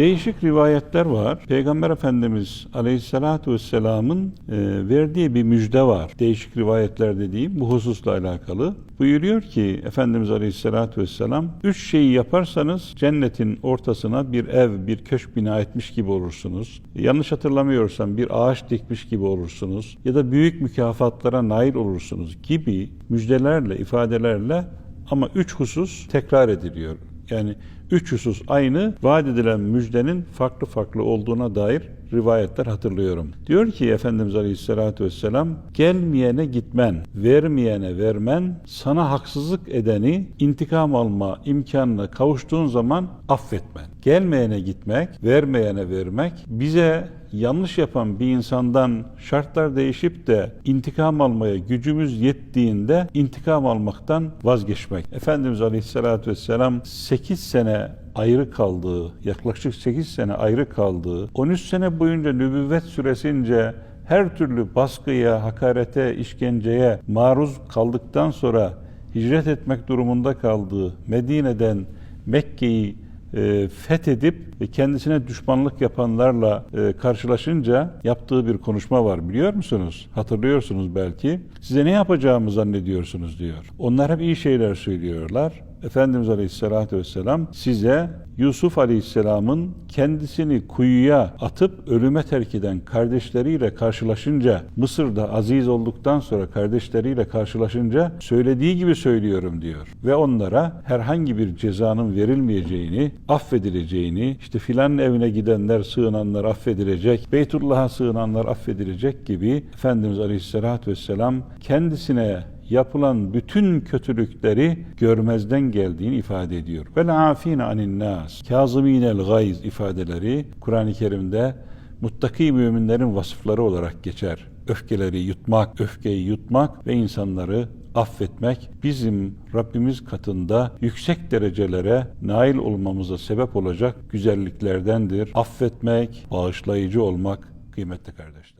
Değişik rivayetler var. Peygamber Efendimiz Aleyhisselatü Vesselam'ın e, verdiği bir müjde var. Değişik rivayetler dediğim bu hususla alakalı. Buyuruyor ki Efendimiz Aleyhisselatü Vesselam, üç şeyi yaparsanız cennetin ortasına bir ev, bir köşk bina etmiş gibi olursunuz. Yanlış hatırlamıyorsam bir ağaç dikmiş gibi olursunuz. Ya da büyük mükafatlara nail olursunuz gibi müjdelerle, ifadelerle ama üç husus tekrar ediliyor. Yani üç husus aynı vaat edilen müjdenin farklı farklı olduğuna dair rivayetler hatırlıyorum. Diyor ki Efendimiz Aleyhisselatü Vesselam gelmeyene gitmen, vermeyene vermen, sana haksızlık edeni intikam alma imkanına kavuştuğun zaman affetmen. Gelmeyene gitmek, vermeyene vermek, bize yanlış yapan bir insandan şartlar değişip de intikam almaya gücümüz yettiğinde intikam almaktan vazgeçmek. Efendimiz Aleyhisselatü Vesselam 8 sene ayrı kaldığı, yaklaşık 8 sene ayrı kaldığı, 13 sene boyunca nübüvvet süresince her türlü baskıya, hakarete, işkenceye maruz kaldıktan sonra hicret etmek durumunda kaldığı Medine'den Mekke'yi e, fethedip e, kendisine düşmanlık yapanlarla e, karşılaşınca yaptığı bir konuşma var biliyor musunuz? Hatırlıyorsunuz belki. Size ne yapacağımı zannediyorsunuz diyor. Onlar hep iyi şeyler söylüyorlar. Efendimiz Aleyhisselatü Vesselam size Yusuf Aleyhisselam'ın kendisini kuyuya atıp ölüme terk eden kardeşleriyle karşılaşınca Mısır'da aziz olduktan sonra kardeşleriyle karşılaşınca söylediği gibi söylüyorum diyor. Ve onlara herhangi bir cezanın verilmeyeceğini, affedileceğini, işte filan evine gidenler, sığınanlar affedilecek, Beytullah'a sığınanlar affedilecek gibi Efendimiz Aleyhisselatü Vesselam kendisine yapılan bütün kötülükleri görmezden geldiğini ifade ediyor. Ve afine anin nas. Kazıminel gayz ifadeleri Kur'an-ı Kerim'de muttaki müminlerin vasıfları olarak geçer. Öfkeleri yutmak, öfkeyi yutmak ve insanları affetmek bizim Rabbimiz katında yüksek derecelere nail olmamıza sebep olacak güzelliklerdendir. Affetmek, bağışlayıcı olmak kıymetli kardeşler.